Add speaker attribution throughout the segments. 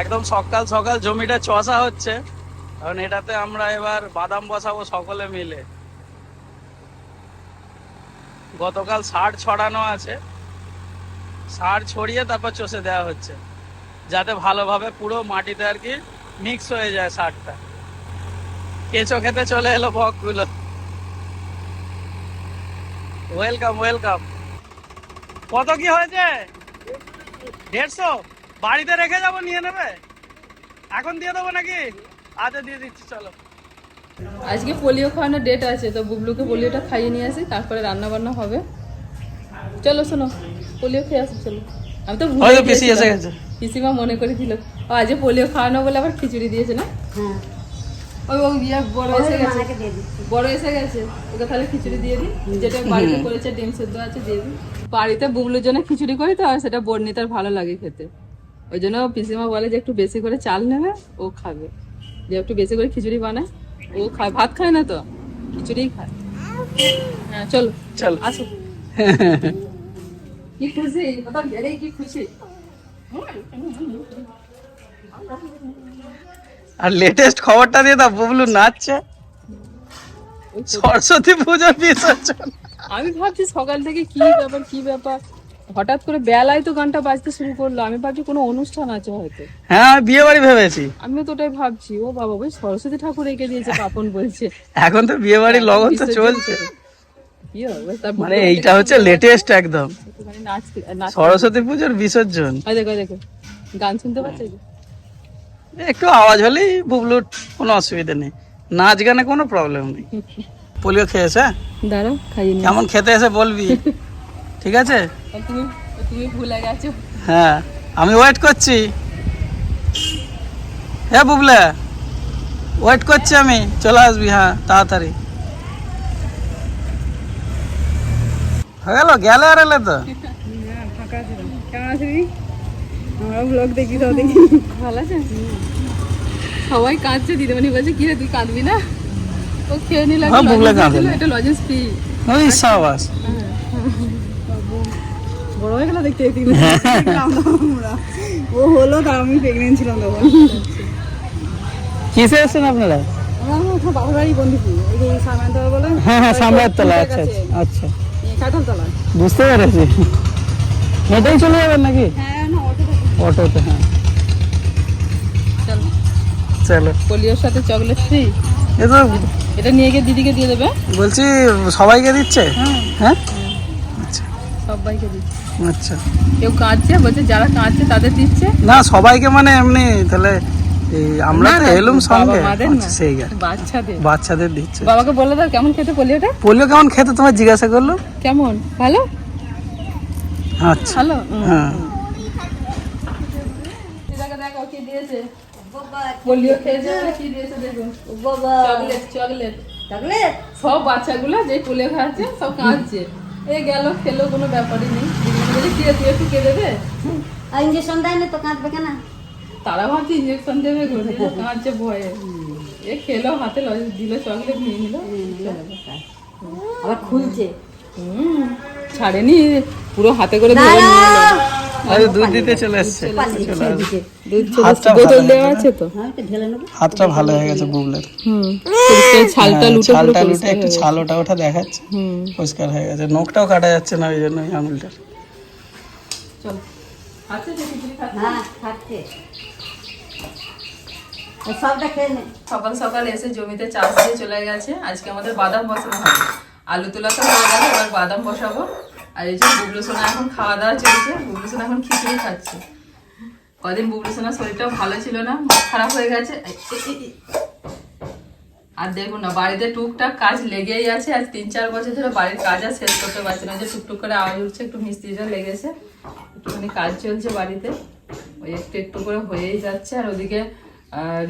Speaker 1: একদম সকাল সকাল জমিটা চষা হচ্ছে। কারণ এটাতে আমরা এবার বাদাম বসাবো সকলে মিলে। গতকাল সার ছড়ানো আছে। সার ছড়িয়ে তারপর চষে দেওয়া হচ্ছে। যাতে ভালোভাবে পুরো মাটিতে আর কি মিক্স হয়ে যায় সারটা। কেঁচো খেতে চলে এলো বকগুলো। ওয়েলকাম ওয়েলকাম কত কি হয়েছে? দেড়শো? বাড়িতে রেখে যাব নিয়ে নেবে? এখন দিয়ে দেবো নাকি? আচ্ছা দিয়ে দিচ্ছি চলো।
Speaker 2: আজকে পোলিও খাওয়ানোর ডেট আছে তো বুবলুকে পোলিওটা খাইয়ে নিয়ে আসি তারপরে রান্না বান্না হবে। চলো শোনো পোলিও খেয়ে আসো চলো। আমি তো ভুলে
Speaker 1: পিসি এসে গেছে।
Speaker 2: পিসিমা মনে করে দিল ও আজকে পোলিও খাওয়ানো বলে আবার খিচুড়ি দিয়েছে না?
Speaker 3: হ্যাঁ।
Speaker 2: ওই ও বড় এসে গেছে।
Speaker 3: মাকে
Speaker 2: বড় এসে গেছে। ওকে তাহলে খিচুড়ি দিয়ে দিই। যেটা বাড়িতে করেছে ডিম সেদ্ধ আছে দিয়ে দিই। বাড়িতে বুবলুর জন্য খিচুড়ি করি তো আর সেটা বর্ণিতার ভালো লাগে খেতে। ওই জন্য পিসিমা বলে যে একটু বেশি করে চাল নেবে ও খাবে। যে একটু বেশি করে খিচুড়ি বানায় ও খায়। ভাত খায় না তো? খিচুড়িই খায়। হ্যাঁ চলো।
Speaker 1: চলো।
Speaker 2: আসো। কি খুশি? কথা কি খুশি?
Speaker 1: আর লেটেস্ট খবরটা দিয়ে দাও বুবলু নাচছে। সরস্বতী পুজোর বিসর্জন
Speaker 2: আমি ভাবছি সকাল থেকে কি ব্যাপার কি ব্যাপার? হঠাৎ করে বেলায় তো গানটা বাজতে শুরু করল। আমি ভাবছি কোনো অনুষ্ঠান আছে হয়তো।
Speaker 1: হ্যাঁ বিয়ে বাড়ি ভেবেছি।
Speaker 2: আমিও তো ওটাই ভাবছি। ও বাবা ওই সরস্বতী ঠাকুর রেখে দিয়েছে পাপন বলছে।
Speaker 1: এখন তো বিয়ে বাড়ির লগন তো চলছে। মানে এইটা হচ্ছে লেটেস্ট একদম।
Speaker 2: নাচতে
Speaker 1: সরস্বতী পুজোর বিসর্জন।
Speaker 2: দেখো দেখো। গান শুনতে পাচ্ছি?
Speaker 1: একটু আওয়াজ হলেই বুবলুর কোনো অসুবিধা নেই। নাচ গানে কোনো প্রবলেম নেই। পোলিও খেয়েছে?
Speaker 2: দাঁড়াও খাইয়ে
Speaker 1: কেমন খেতে এসে বলবি? ঠিক আছে?
Speaker 2: তুমি তুমি ভুলে গেছো।
Speaker 1: হ্যাঁ আমি ওয়েট করছি। হ্যাঁ বুবলে ওয়েট করছি আমি। চলে আসবি হ্যাঁ তাড়াতাড়ি। হয়ে গেল? গেলে আর এলে তো।
Speaker 2: কেমন আছিস আমরা ব্লগ দেখি তো দেখি। ভালো আছে। সবাই কাঁদছে দিদিমণি বলছে কি রে তুই কাঁদবি না? ও খেয়ে নিল
Speaker 1: হ্যাঁ।
Speaker 2: এটা লজেন্স পি
Speaker 1: ওই সাবাস।
Speaker 2: বড় হয়ে গেল দেখতে দেখতে
Speaker 3: ও হলো তা আমি প্রেগনেন্ট ছিলাম তখন।
Speaker 1: কিসে এসেছেন আপনারা?
Speaker 3: বাবার বাড়ি বন্ধুপুর ওই যে বলে
Speaker 1: হ্যাঁ হ্যাঁ আচ্ছা আচ্ছা। বুঝতে পেরেছি। হেঁটেই চলে যাবেন নাকি?
Speaker 3: হ্যাঁ না
Speaker 1: অটোতে। হ্যাঁ।
Speaker 2: চলো। পোলিওর সাথে চকলেট ফ্রি এটা নিয়ে গিয়ে দিদিকে দিয়ে দেবে।
Speaker 1: বলছি সবাইকে দিচ্ছে? হ্যাঁ। আচ্ছা
Speaker 2: সবাইকে দিচ্ছে।
Speaker 1: আচ্ছা।
Speaker 2: কেউ কাঁদছে বলছে যারা কাঁদছে তাদের দিচ্ছে।
Speaker 1: না সবাইকে মানে এমনি তাহলে এই আমরা তো এলুম সঙ্গে। আচ্ছা, সেই
Speaker 2: বাচ্চাদের।
Speaker 1: বাচ্চাদের দিচ্ছে।
Speaker 2: বাবাকে বলে দাও কেমন খেতে পোলিওটা
Speaker 1: পোলিও কেমন খেতে তোমার জিজ্ঞাসা করল?
Speaker 2: কেমন? ভালো?
Speaker 1: আচ্ছা।
Speaker 2: ভালো?
Speaker 1: হ্যাঁ।
Speaker 2: দিদাকে দেখো কি দিয়েছে। পোলিও খেয়েছে কি দিয়েছে দেখুন
Speaker 3: বাবা।
Speaker 2: Chocolate chocolate. সব বাচ্চাগুলো যে পোলিও খাচ্ছে সব কাঁদছে। গেল খেলো কোনো ব্যাপারই নেই। বলে কি তুই একটু কে দেবে?
Speaker 3: আর ইঞ্জেকশন দেয় না তো কাঁদবে কেন?
Speaker 2: তারা ভাবছে ইঞ্জেকশন দেবে ঘুরে কাঁদছে ভয়ে। এ খেলো হাতে লজেন্স দিল চকলেট নিয়ে নিল
Speaker 3: আবার খুলছে।
Speaker 2: হুম ছাড়েনি পুরো হাতে করে ধরে নিয়ে
Speaker 1: আরে দুধ দিতে চলে এসছে। হাতটা।
Speaker 2: বোতল দেওয়া আছে তো?
Speaker 3: হ্যাঁ
Speaker 1: হাতটা ভালো হয়ে গেছে বুবলের।
Speaker 2: ছালটা
Speaker 1: হ্যাঁ,
Speaker 2: লুটে
Speaker 1: ছালটা লুটে একটু ছাল ওটা ওটা দেখাচ্ছে। পরিষ্কার হয়ে গেছে। নখটাও কাটা যাচ্ছে না ওই জন্য ওই আঙুলটার?
Speaker 3: হ্যাঁ
Speaker 2: সকাল সকাল এসে জমিতে চাষ দিয়ে চলে গেছে। আজকে আমাদের বাদাম বসানো হবে। আলু তোলা তো হয়ে গেল এবার বাদাম বসাবো। আর এই যে বুবলু সোনা এখন খাওয়া দাওয়া চলছে, বুবলু এখন খিচুড়ি খাচ্ছে। কদিন বুবলু শরীরটাও ভালো ছিল না খারাপ হয়ে গেছে। আর দেখুন না, বাড়িতে টুকটাক কাজ লেগেই আছে আজ তিন চার বছর ধরে বাড়ির কাজ আর শেষ করতে পারছি না। যে টুকটুক করে আওয়াজ উঠছে, একটু মিস্ত্রিটা লেগেছে। একটুখানি কাজ চলছে বাড়িতে। ওই একটু একটু করে হয়েই যাচ্ছে। আর ওদিকে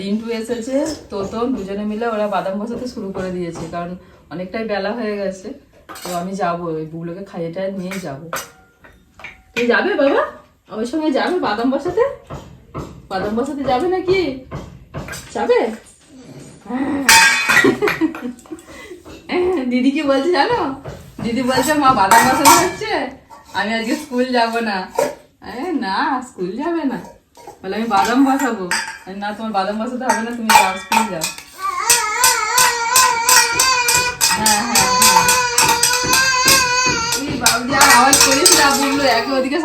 Speaker 2: রিন্টু এসেছে তোতন দুজনে মিলে ওরা বাদাম বসাতে শুরু করে দিয়েছে, কারণ অনেকটাই বেলা হয়ে গেছে। তো আমি যাব, ওই বুগুলোকে খাইয়ে টাইয়ে নিয়ে যাব। তুই যাবে বাবা? আমার সঙ্গে যাবে বাদাম বসাতে? বাদাম বসাতে যাবে নাকি? যাবে? দিদি কি বলছে জানো? দিদি বলছে, মা, বাদাম বসানো হচ্ছে। আমি আজকে স্কুল যাব না। না, স্কুল যাবে না। বলে, আমি বাদাম বসাবো। না, তোমার বাদাম বসাতে হবে না, তুমি যাও, স্কুল যাও।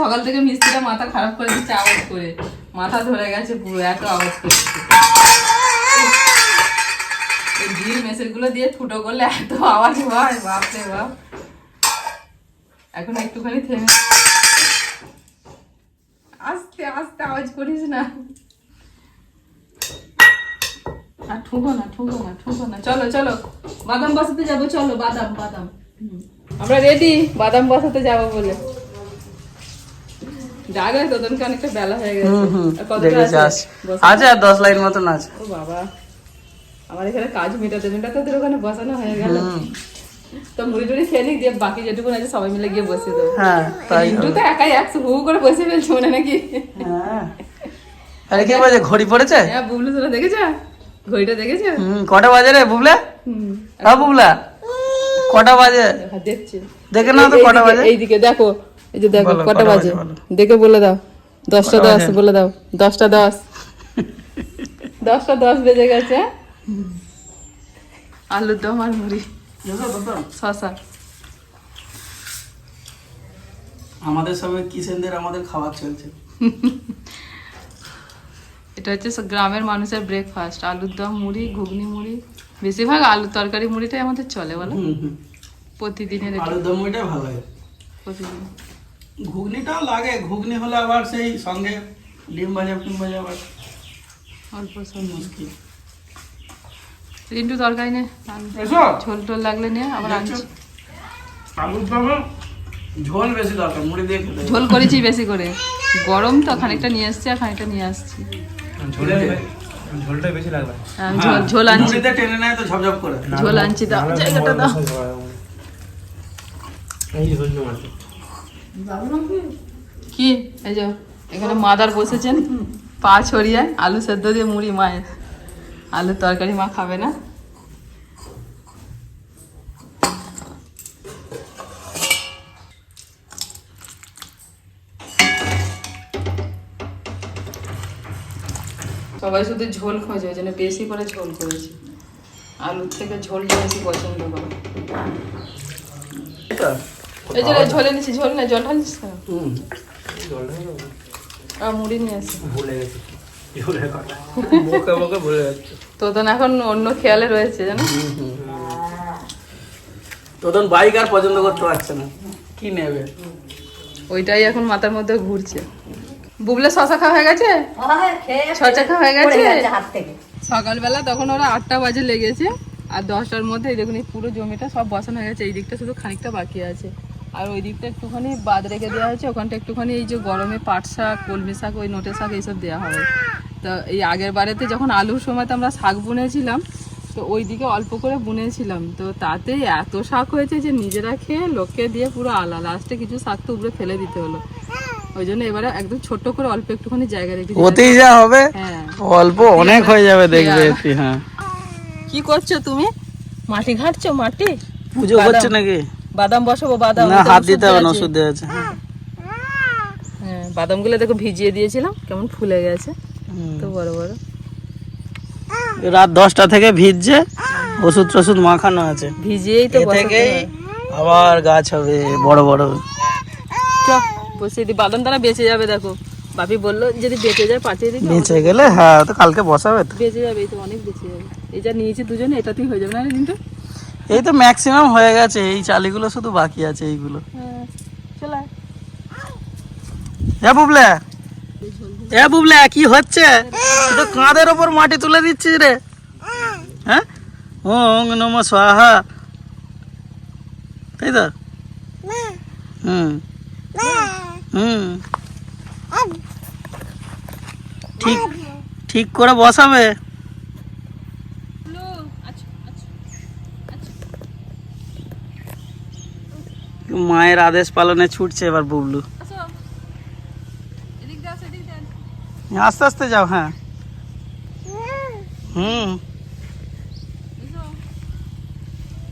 Speaker 2: সকাল থেকে মিস্ত্রিটা মাথা খারাপ করে দিচ্ছে আওয়াজ করে। মাথা ধরে গেছে পুরো, এত আওয়াজ করছে দিয়ে ফুটো করলে এত আওয়াজ হয়, বাপরে বাপ। এখন একটুখানি থেমে আস্তে আস্তে আওয়াজ করিস না। আর ঠুকো না ঠুকো না ঠুকো না। চলো চলো। বাদাম বসাতে যাব, চলো, বাদাম বাদাম। আমরা রেডি বাদাম বসাতে যাব বলে। জাগে তোদেরকে অনেকটা বেলা হয়ে গেছে।
Speaker 1: হুম হুম
Speaker 2: আর কতটা আছে?
Speaker 1: আস আর দশ লাইন মতন আছে।
Speaker 2: ও বাবা আমার এখানে কাজ মেটাতে মেটাতে তোদের ওখানে বসানো হয়ে গেল। তো মুড়ি টুড়ি খেয়ে নিক দিয়ে বাকি যেটুকু আছে সবাই মিলে গিয়ে বসে দেবো।
Speaker 1: হ্যাঁ তাই
Speaker 2: তো একাই একশো হু করে বসে ফেলছে মনে নাকি?
Speaker 1: হ্যাঁ। আরে কি বাজে ঘড়ি পড়েছে?
Speaker 2: হ্যাঁ বুবলু তোরা দেখেছ? ঘড়িটা দেখেছ?
Speaker 1: হুম কটা বাজে রে বুবলা? হ্যাঁ বুবলা। কটা বাজে?
Speaker 2: দেখা
Speaker 1: দেখে নাও তো কটা বাজে।
Speaker 2: এইদিকে দেখো এই যে দেখো কটা বাজে? দেখে বলে দাও। দশটা দশ বলে দাও। দশটা দশ। দশটা দশ বেজে গেছে। আলুর দম আর মুড়ি। শশা
Speaker 1: আমাদের সবাই কিষেনদের আমাদের খাবার চলছে।
Speaker 2: এটা হচ্ছে গ্রামের মানুষের ব্রেকফাস্ট আলুর দম মুড়ি ঘুগনি মুড়ি। বেশিরভাগ আলু তরকারি মুড়িটাই আমাদের চলে বলো? প্রতিদিনের
Speaker 1: আলুর দম ওইটাই ভালো লাগে
Speaker 2: প্রতিদিন।
Speaker 1: ঘুগনিটাও লাগে ঘুগনি হলে আবার সেই সঙ্গে ডিম ভাজা ফিম ভাজা আবার
Speaker 2: অল্প সব
Speaker 1: মুশকিল।
Speaker 2: রিন্টু তরকারি নে ঝোল টোল লাগলে নে আবার আনছি।
Speaker 1: আলুর দমে ঝোল বেশি দরকার মুড়ি দিয়ে
Speaker 2: ঝোল করেছি বেশি করে। গরম তো খানিকটা নিয়ে আসছি আর খানিকটা নিয়ে আসছি।
Speaker 4: ঝোলটা বেশি লাগবে।
Speaker 2: হ্যাঁ, ঝোল আনছি।
Speaker 1: টেনে নেয় তো ঝপঝপ করে।
Speaker 2: ঝোল আনছি দাও জায়গাটা দাও।
Speaker 4: এই ঝোল মারছে
Speaker 2: কি? এই যে, এখানে মাদার বসেছেন। পা ছড়িয়ে আলু সেদ্ধ দিয়ে মুড়ি, মায়ের। আলুর তরকারি মা খাবে না। সবাই শুধু ঝোল খোঁজে, ওই জন্য বেশি করে ঝোল করেছি। আলুর থেকে ঝোলটা বেশি পছন্দ করে। এই যে ঝোলে নিচ্ছি ঝোল না
Speaker 1: হুম।
Speaker 2: আর মুড়ি নিয়ে আসি।
Speaker 4: ভুলে গেছি।
Speaker 2: এখন অন্য খেয়ালে রয়েছে জানো?
Speaker 1: বাইক আর পছন্দ করতে পারছে না। কি নেবে?
Speaker 2: ওইটাই এখন মাথার মধ্যে ঘুরছে। বুবলে শশা খাওয়া হয়ে গেছে?
Speaker 3: খেয়ে
Speaker 2: ছচা খাওয়া হয়ে গেছে?
Speaker 3: থেকে।
Speaker 2: সকালবেলা তখন ওরা আটটা বাজে লেগেছে আর দশটার মধ্যে দেখুন এই পুরো জমিটা সব বসানো হয়ে গেছে এই দিকটা শুধু খানিকটা বাকি আছে। আর ওই দিকটা একটুখানি বাদ রেখে দেওয়া হয়েছে। ওখানটা একটুখানি এই যে গরমে পাট শাক কলমি শাক ওই নোটে শাক এইসব দেওয়া হবে। তো এই আগের বারেতে যখন আলুর সময় তো আমরা শাক বুনেছিলাম তো ওই দিকে অল্প করে বুনেছিলাম। তো তাতে এত শাক হয়েছে যে নিজেরা খেয়ে লোককে দিয়ে পুরো আলা লাস্টে কিছু শাক তো উপরে ফেলে দিতে হলো। ওই জন্য এবারে একদম ছোট্ট করে অল্প একটুখানি জায়গা রেখেছি
Speaker 1: ওতেই যা হবে
Speaker 2: হ্যাঁ।
Speaker 1: অল্প অনেক হয়ে যাবে দেখবে একটু, হ্যাঁ।
Speaker 2: কি করছ তুমি? মাটি ঘাটছো মাটি?
Speaker 1: পুজো করছ নাকি?
Speaker 2: বাদাম বসাবো বাদাম
Speaker 1: না হাত দিতে হবে না ওষুধ দেওয়া আছে।
Speaker 2: হ্যাঁ বাদামগুলো দেখো ভিজিয়ে দিয়েছিলাম কেমন ফুলে গেছে। তো বড় বড়।
Speaker 1: রাত দশটা থেকে ভিজছে ওষুধ টষুধ মাখানো আছে।
Speaker 2: ভিজিয়েই তো
Speaker 1: থেকেই আবার গাছ হবে বড় বড়।
Speaker 2: চ, বসিয়ে দিই বাদাম তারা বেঁচে যাবে দেখো। বাপি বলল যদি বেঁচে যায় পাঠিয়ে দিই
Speaker 1: বেঁচে গেলে হ্যাঁ তো কালকে বসাবে তো।
Speaker 2: বেঁচে যাবে এই তো অনেক বেঁচে যাবে। এই যা নিয়েছি দুজনে এটাতেই হয়ে যাবে না কিন্তু
Speaker 1: এই তো ম্যাক্সিমাম হয়ে গেছে এই চালিগুলো শুধু বাকি আছে এইগুলো।
Speaker 2: হ্যাঁ।
Speaker 1: বুবলে বুবলে কি হচ্ছে? তো কাঁধের ওপর মাটি তুলে দিচ্ছিস রে। হ্যাঁ? ওং নম স্বাহা। তাই তো? হুম। হুম। ঠিক ঠিক করে বসাবে। মায়ের আদেশ পালনে ছুটছে এবার বুবলু। আস্তে আস্তে যাও হ্যাঁ। হুম।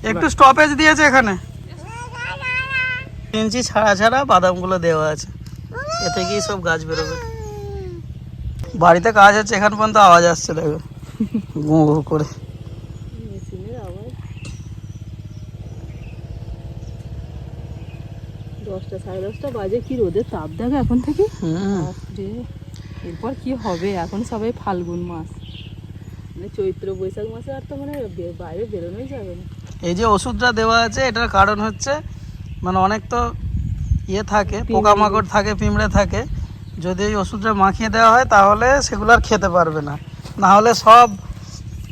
Speaker 1: একটু স্টপেজ দিয়েছে এখানে। ইঞ্চি ছাড়া ছাড়া বাদামগুলো দেওয়া আছে। এ থেকেই সব গাছ বেরোবে? বাড়িতে কাজ হচ্ছে এখান পর্যন্ত আওয়াজ আসছে দেখো। গু করে
Speaker 2: মেশিনের আওয়াজ দশটা সাড়ে দশটা বাজে কি রোদের তাপ দেখো এখন থেকে? এরপর কি হবে? এখন সবাই ফাল্গুন মাস। মানে চৈত্র বৈশাখ মাসে আর তো মানে বাইরে বেরোনোই যাবে না।
Speaker 1: এই যে ওষুধটা দেওয়া আছে এটার কারণ হচ্ছে মানে অনেক তো ইয়ে থাকে পোকামাকড় থাকে পিঁমড়ে থাকে। যদি এই ওষুধটা মাখিয়ে দেওয়া হয় তাহলে সেগুলো আর খেতে পারবে না। না হলে সব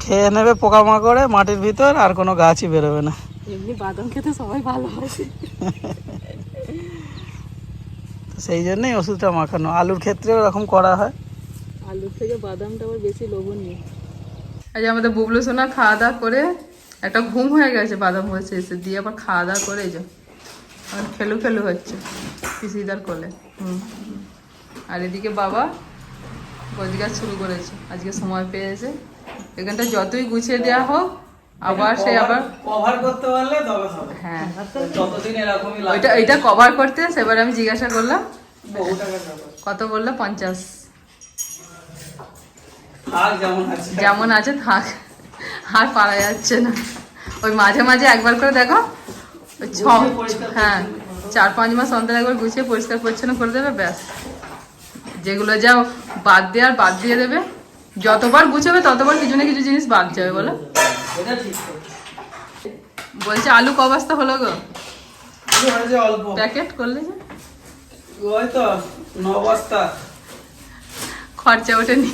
Speaker 1: খেয়ে নেবে পোকামাকড়ে মাটির ভিতর আর কোনো গাছই বেরোবে না।
Speaker 2: এমনি বাদাম খেতে সবাই ভালোবাসে
Speaker 1: তো সেই জন্যই ওষুধটা মাখানো। আলুর ক্ষেত্রেও এরকম করা হয়।
Speaker 2: আলুর থেকে বাদামটা আবার বেশি লোভনীয়। আজ আমাদের বুবলু সোনা খাওয়া দাওয়া করে একটা ঘুম হয়ে গেছে বাদাম হয়েছে এসে। দিয়ে আবার খাওয়া দাওয়া করে এই যে খেলু খেলু হচ্ছে পিসিদার কোলে। হুম আর এদিকে বাবা রোজগার শুরু করেছে। আজকে সময় পেয়েছে। এখানটা যতই গুছিয়ে দেওয়া হোক আবার সে আবার
Speaker 1: কভার করতে পারলে তবে
Speaker 2: হ্যাঁ।
Speaker 1: যতদিন এরকমই
Speaker 2: ওইটা ওইটা কভার করতে সেবার আমি জিজ্ঞাসা করলাম কত বলল? পঞ্চাশ।
Speaker 1: যেমন আছে।
Speaker 2: থাক। আর পারা যাচ্ছে না। ওই মাঝে মাঝে একবার করে দেখো হ্যাঁ চার পাঁচ মাস অন্তর একবার গুছিয়ে পরিষ্কার পরিচ্ছন্ন করে দেবে ব্যাস। যেগুলো যা বাদ দিয়ে আর বাদ দিয়ে দেবে। যতবার গুছাবে ততবার কিছু না কিছু জিনিস বাদ যাবে বলো। বলছে আলু ক বস্তা হলো গো। প্যাকেট করলে যে
Speaker 1: ওই তো ন বস্তা।
Speaker 2: খরচা ওঠেনি।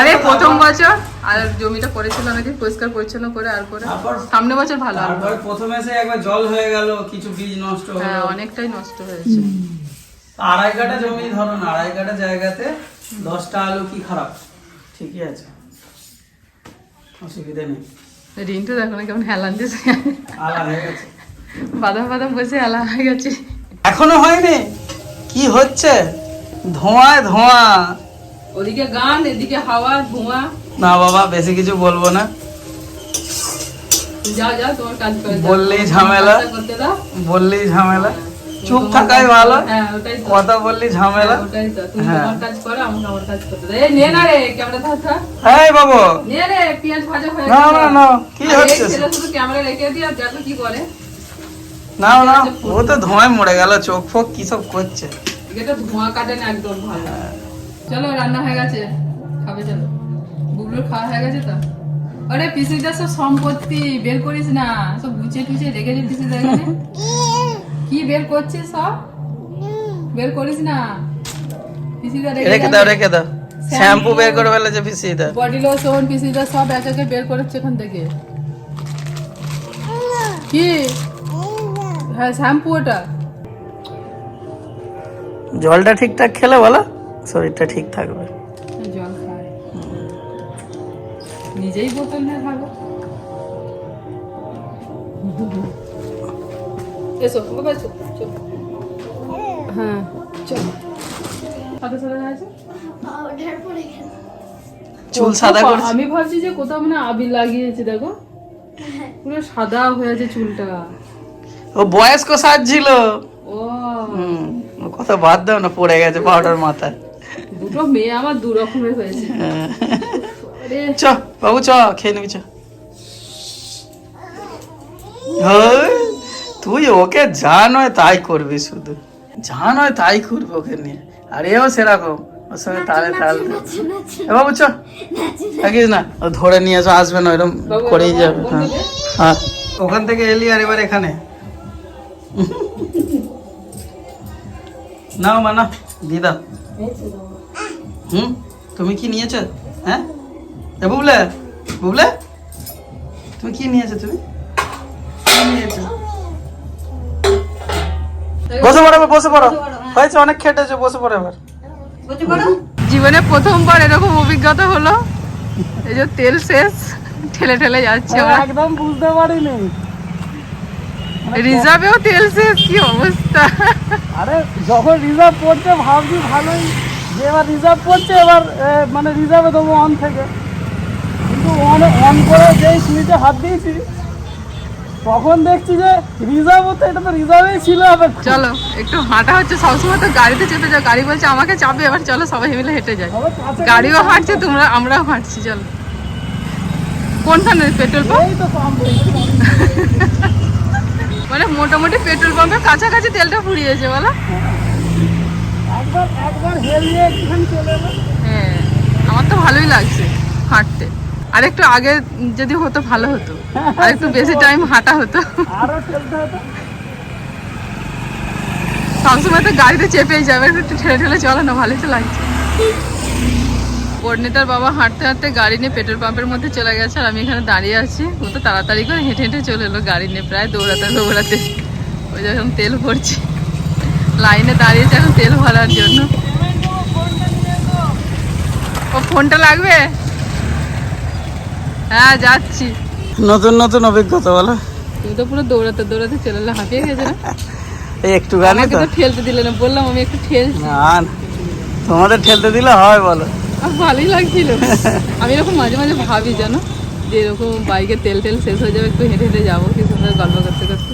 Speaker 2: আরে প্রথম বছর আর জমিটা করেছিল পরিষ্কার পরিচ্ছন্ন করে আর করে। সামনে বছর ভালো
Speaker 1: তারপরে প্রথমে এসে একবার জল হয়ে গেল কিছু বীজ নষ্ট
Speaker 2: হ্যাঁ অনেকটাই নষ্ট হয়েছে।
Speaker 1: আড়াই জমি আড়াই জায়গাতে দশটা আলু কি খারাপ? ঠিকই আছে। অসুবিধা নেই।
Speaker 2: রিন্টু দেখো না কেমন হেলান দিয়েছে
Speaker 1: আলা হয়ে গেছে।
Speaker 2: বাদাম বাদাম বসে হেলা হয়ে গেছে।
Speaker 1: এখনও হয়নি? কি হচ্ছে? ধোঁয়ায় ধোঁয়া।
Speaker 2: ওদিকে গান এদিকে হাওয়া ধোঁয়া।
Speaker 1: না বাবা বেশি কিছু বলব না।
Speaker 2: যাও যাও তোমার কাজ করে
Speaker 1: বললেই ঝামেলা।
Speaker 2: করতে দাও।
Speaker 1: বললেই ঝামেলা। চুপ থাকাই ভালো।
Speaker 2: হ্যাঁ
Speaker 1: কথা বললেই ঝামেলা। হ্যাঁ।
Speaker 2: এই
Speaker 1: বাবু!
Speaker 2: না
Speaker 1: না না কি হচ্ছে?
Speaker 2: ক্যামেরা রেখে দিয়ে কি করে।
Speaker 1: না না ও তো ধোঁয়ায় মরে গেল চোখ ফোক কি সব করছে?
Speaker 2: এটা ধোঁয়া কাটে না একদম ভালো। চলো রান্না হয়ে গেছে খাবে চলো। খাওয়া হয়ে গেছে তো? আরে পিসিটা সব সম্পত্তি বের করিস না। সব গুছিয়ে রেখেছে এখানে। কি বের করছিস সব? বের করিস না। পিসিটা
Speaker 1: রেখে দাও রেখে দাও। শ্যাম্পু। বের করে ফেলেছে পিসিটা
Speaker 2: বডি লোশন পিসিটা সব একে বের করেছে এখান থেকে। কি? হ্যাঁ শ্যাম্পু ওটা।
Speaker 1: জলটা ঠিকঠাক খেলে বলো শরীরটা ঠিক থাকবে।
Speaker 2: জল খায়। নিজেই বোতল নিয়ে খাবে। এসো বাবা এসো হ্যাঁ চল। সাদা সাদা আছে?
Speaker 1: চুল সাদা করছে।
Speaker 2: আমি ভাবছি যে কোথাও মানে আবির লাগিয়েছে দেখো। পুরো সাদা হয়ে আছে চুলটা।
Speaker 1: ও বয়স্ক সাজছিল।
Speaker 2: ও।
Speaker 1: কথা বাদ দাও না পড়ে গেছে পাউডার মাথায়।
Speaker 2: দুটো মেয়ে আমার দু রকমের হয়েছে।
Speaker 1: হ্যাঁ। চ বাবু চ খেয়ে নিবি চ। তুই ওকে যা নয় তাই করবি শুধু। যা নয় তাই করবি ওকে নিয়ে। আর এও সেরকম ওর সঙ্গে তালে তাল বাবু চ থাকিস না ও ধরে নিয়ে এসো আসবে না এরকম করেই যাবে। হ্যাঁ? হ্যাঁ। ওখান থেকে এলি আর এবার এখানে? নাও মা না দিদা হুম? তুমি কি নিয়েছো? হ্যাঁ? এ বুবলে বুবলে? তুমি কি নিয়েছো তুমি? নিয়েছো? বসে পড়ো বসে পড়ো। হয়েছে অনেক খেটেছো বসে পড়ো এবার।
Speaker 2: জীবনে প্রথমবার এরকম অভিজ্ঞতা হলো। এই যে তেল শেষ ঠেলে ঠেলে যাচ্ছে
Speaker 1: একদম বুঝতে পারিনি।
Speaker 2: রিজার্ভেও তেল শেষ কি অবস্থা?
Speaker 1: আরে যখন রিজার্ভ পড়ছে ভাবছি ভালোই। যে এবার রিজার্ভ পড়ছে এবার মানে রিজার্ভে দেবো অন থেকে। কিন্তু অন অন করে যেই সুইচে হাত দিয়েছি তখন দেখছি যে রিজার্ভ হতো এটা তো রিজার্ভেই ছিল আবার।
Speaker 2: চলো একটু হাঁটা হচ্ছে সবসময় তো গাড়িতে চেপে যাও গাড়ি বলছে আমাকে চাপে এবার চলো সবাই মিলে হেঁটে যাই। গাড়িও হাঁটছে তোমরা আমরাও হাঁটছি চলো। কোনখানে? Petrol pump?
Speaker 1: এই তো পাম্প।
Speaker 2: মানে মোটামুটি পেট্রোল পাম্পের কাছাকাছি তেলটা ফুরিয়েছে বলো।
Speaker 1: একবার একবার হেলিয়ে একটুখানি চলে
Speaker 2: হ্যাঁ আমার তো ভালোই লাগছে হাঁটতে। আর একটু আগে যদি হতো ভালো হতো। আর একটু বেশি টাইম হাঁটা হতো।
Speaker 1: আরও হতো।
Speaker 2: সবসময় তো গাড়িতে চেপেই যাবে একটু ঠেলে ঠেলে চলো না ভালোই তো লাগছে। পর্ণিতার বাবা হাঁটতে হাঁটতে গাড়ি নিয়ে পেট্রোল পাম্পের মধ্যে চলে গেছে আর আমি এখানে দাঁড়িয়ে আছি। ও তো তাড়াতাড়ি করে হেঁটে হেঁটে চলে এলো গাড়ি নিয়ে প্রায় দৌড়াতে দৌড়াতে। ওই যখন তেল ভরছি। লাইনে দাঁড়িয়েছে এখন তেল ভরার জন্য। ও ফোনটা লাগবে? হ্যাঁ যাচ্ছি।
Speaker 1: নতুন নতুন অভিজ্ঞতা বলো।
Speaker 2: তুমি তো পুরো দৌড়াতে দৌড়াতে চলে এলো হাঁপিয়ে গেছে না?
Speaker 1: একটুখানি
Speaker 2: আমাকে
Speaker 1: তো
Speaker 2: ঠেলতে দিলে না বললাম আমি একটু ঠেলছি।
Speaker 1: না। তোমাদের ঠেলতে দিলে হয় বলো।
Speaker 2: ভালোই লাগছিল। আমি এরকম মাঝে মাঝে ভাবি জানো? যে এরকম বাইকে তেল টেল শেষ হয়ে যাবে একটু হেঁটে হেঁটে যাব কি সুন্দর গল্প করতে করতে।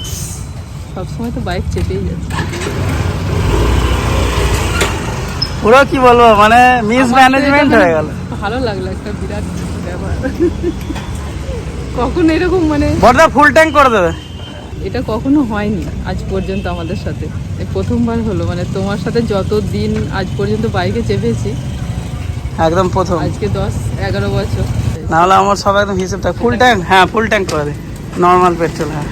Speaker 2: সবসময় তো বাইক চেপেই যাচ্ছে।
Speaker 1: পুরো কি বলব মানে মিস ম্যানেজমেন্ট হয়ে গেল।
Speaker 2: ভালো লাগল একটা বিরাট ব্যাপার। কখনো এরকম মানে
Speaker 1: বড়দা ফুল ট্যাঙ্ক করে দেবে।
Speaker 2: এটা কখনো হয়নি আজ পর্যন্ত আমাদের সাথে। প্রথমবার হলো মানে তোমার সাথে যত দিন আজ পর্যন্ত বাইকে চেপেছি
Speaker 1: একদম প্রথম।
Speaker 2: আজকে দশ এগারো বছর।
Speaker 1: না হলে আমার সব একদম হিসেব থাকে। ফুল ট্যাঙ্ক হ্যাঁ ফুল ট্যাঙ্ক করে দে। নর্মাল পেট্রোল হ্যাঁ।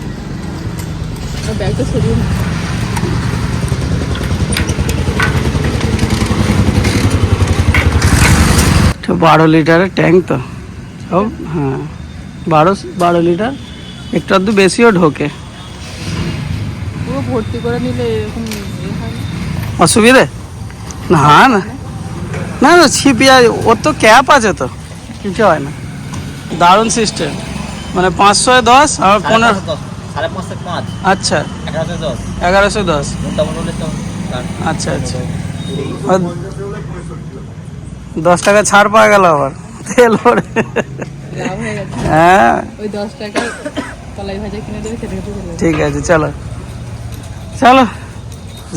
Speaker 2: ব্যাগটা সরিয়ে
Speaker 1: তো বারো লিটারের ট্যাঙ্ক তো। সব হ্যাঁ। বারো বারো লিটার? একটু আধটু বেশিও ঢোকে।
Speaker 2: পুরো ভর্তি করে নিলে এরকম।
Speaker 1: অসুবিধে? না না। না না ছিপিয়া ওর তো ক্যাপ আছে তো কিছু হয় না। দারুণ সিস্টেম। মানে পাঁচশো দশ আর পনেরো আচ্ছা।
Speaker 4: এগারোশো দশ।
Speaker 1: আচ্ছা আচ্ছা। দশ টাকা ছাড় পাওয়া গেল আবার। তেল
Speaker 2: হয়ে। ওই দশ টাকা।
Speaker 1: ঠিক আছে চলো। চলো।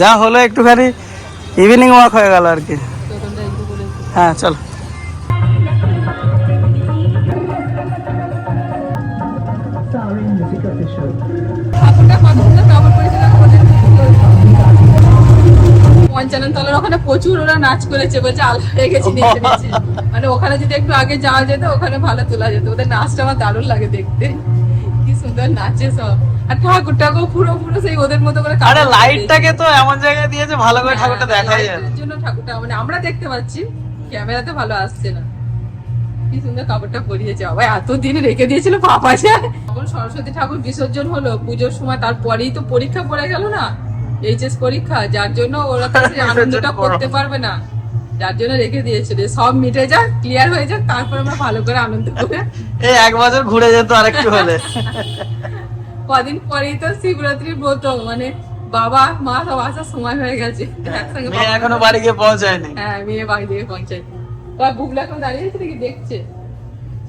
Speaker 1: যা হলো একটুখানি ইভিনিং ওয়াক হয়ে গেল আর কি। হ্যাঁ চলো।
Speaker 2: ঠাকুরটা কত সুন্দর কাপড় পরেছিল ওদের পঞ্চানন তলার ওখানে প্রচুর ওরা নাচ করেছে বলছে আলো হয়ে গেছে নেচে নেচে। মানে ওখানে যদি একটু আগে যাওয়া যেত ওখানে ভালো তোলা যেত। ওদের নাচটা আমার দারুণ লাগে দেখতে। কি সুন্দর নাচে সব। আর ঠাকুরটাকেও পুরো পুরো সেই ওদের মতো করে
Speaker 1: আরে লাইটটাকে তো এমন জায়গায় দিয়েছে ভালো করে ঠাকুরটা
Speaker 2: হ্যাঁ,
Speaker 1: যায়
Speaker 2: জন্য ঠাকুরটা মানে আমরা দেখতে পাচ্ছি। ক্যামেরাতে ভালো আসছে না। কি সুন্দর কাপড়টা পরিয়েছে বাবা এতদিন রেখে দিয়েছিল পাপা যায় সরস্বতী ঠাকুর বিসর্জন হলো পুজোর সময় তারপরেই তো পরীক্ষা পড়ে গেল না? এইচএস পরীক্ষা যার জন্য ওরা আনন্দটা করতে পারবে না। যার জন্য রেখে দিয়েছিল সব মিটে যাক ক্লিয়ার হয়ে যাক তারপর আমরা ভালো করে আনন্দ করে
Speaker 1: এই এক বছর ঘুরে যেত আরেকটু হলে।
Speaker 2: কদিন পরেই তো শিবরাত্রির ব্রত মানে বাবা মা সব আসার সময় হয়ে গেছে। একসঙ্গে
Speaker 1: এখনও বাড়ি গিয়ে পৌঁছায়নি।
Speaker 2: হ্যাঁ মেয়ে বাড়ি গিয়ে পৌঁছায় তোমার বুবলা এখন দাঁড়িয়ে আছে নাকি? দেখছে।